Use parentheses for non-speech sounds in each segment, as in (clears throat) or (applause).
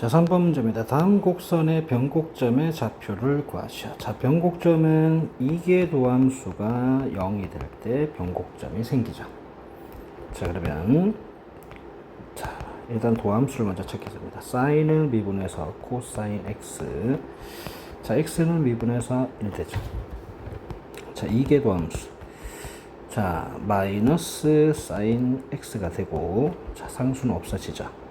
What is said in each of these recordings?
자, 3번 문제입니다. 다음 곡선의 변곡점의 좌표를 구하시오. 자, 변곡점은 이계 도함수가 0이 될 때 변곡점이 생기죠. 자, 그러면 자, 일단 도함수를 먼저 찾겠습니다. 사인은 미분해서 코사인 x. 자, x는 미분해서 1 되죠. 자, 이계 도함수. 자, 마이너스 사인 x가 되고 자, 상수는 없어지죠.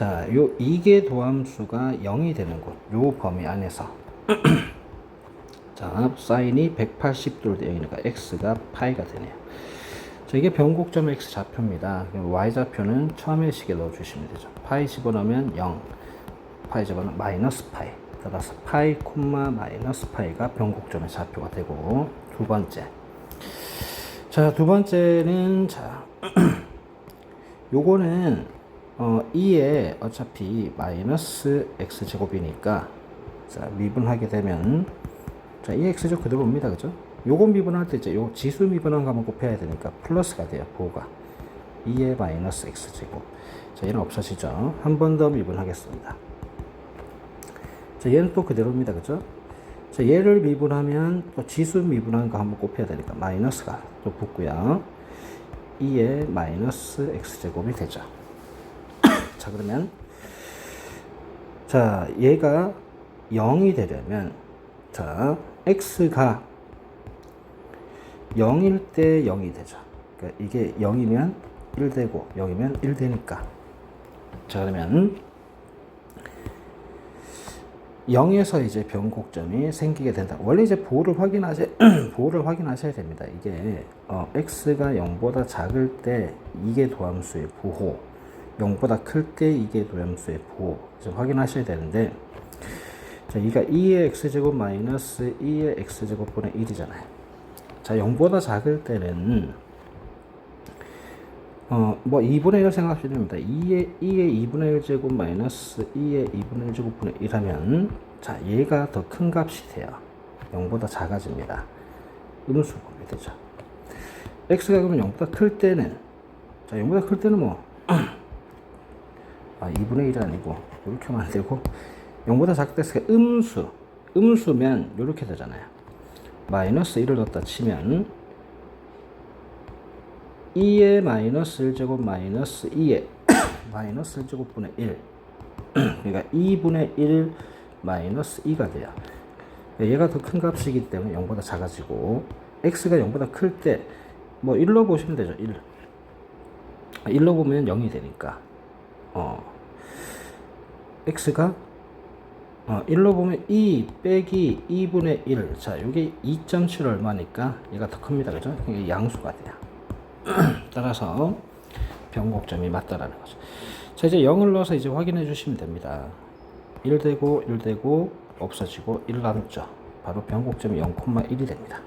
자, 요 이계 도함수가 0이 되는 곳, 요 범위 안에서 (clears throat) 자, 사인이 180도를 되니까 x가 파이가 되네요. 자, 이게 변곡점 x 좌표입니다. y 좌표는 처음에 식에 넣어 주시면 되죠. 파이 집어넣으면 0, 파이 집어넣으면 마이너스 파이. 따라서 파이 콤마 마이너스 파이가 변곡점의 좌표가 되고 두 번째. 자, 두 번째는 자, (clears throat) 요거는 어, 2에 어차피 마이너스 x 제곱이니까 자, 미분하게 되면 자, 이 x제곱 그대로 옵니다. 그죠? 요거 미분할 때 이제 요 지수 미분한 거 한번 곱해야 되니까 플러스가 돼요. 부호가 2에 마이너스 x 제곱. 자, 얘는 없어지죠. 한 번 더 미분하겠습니다. 자, 얘는 또 그대로입니다. 그죠? 자, 얘를 미분하면 또 지수 미분한 거 한번 곱해야 되니까 마이너스가 또 붙고요. 2에 마이너스 x제곱이 되죠. 자, 그러면 자, 얘가 0이 되려면 자, x가 0일 때 0이 되죠. 그러니까 이게 0이면 1 되고 0이면 1 되니까. 자, 그러면 0에서 이제 변곡점이 생기게 된다. 원래 이제 보호를 확인하셔 (clears throat) 보호를 확인하셔야 됩니다. 이게 어, x가 0보다 작을 때 이게 도함수의 부호, 0보다 클 때 이게 도함수의 부호 좀 확인하셔야 되는데 자, 이가 2의 x제곱 마이너스 2의 x제곱분의 1이잖아요. 자, 0보다 작을 때는 어, 뭐 2분의 1 생각하시면 됩니다. 2의, 2의 2분의 1 제곱 마이너스 2의 2분의 1 제곱분의 1 하면 자, 얘가 더 큰 값이 돼요. 0보다 작아집니다. 음수 보게 되죠. x가 그러면 0보다 클 때는 자, 0보다 클 때는 뭐 (clears throat) 아, 2분의 1이 아니고 이렇게 하면 안 되고 0보다 작을 때 음수 음수면 이렇게 되잖아요. 마이너스 1을 넣었다 치면 2의 마이너스 1제곱 마이너스 2의 (coughs) 마이너스 1제곱분의 1 (coughs) 그러니까 2분의 1 마이너스 2가 돼요. 얘가 더 큰 값이기 때문에 0보다 작아지고 x가 0보다 클 때 뭐 1로 보시면 되죠. 1. 1로 보면 0이 되니까 어 x가 어, 1로 보면 2 빼기 2분의 1. 자, 이게 2.7 얼마니까 얘가 더 큽니다. 그죠? 이게 양수가 돼요. (clears throat) 따라서 변곡점이 맞다라는 거죠. 자, 이제 0을 넣어서 이제 확인해 주시면 됩니다. 1 되고 1 되고 없어지고 1 남죠. 바로 변곡점이 0,1이 됩니다.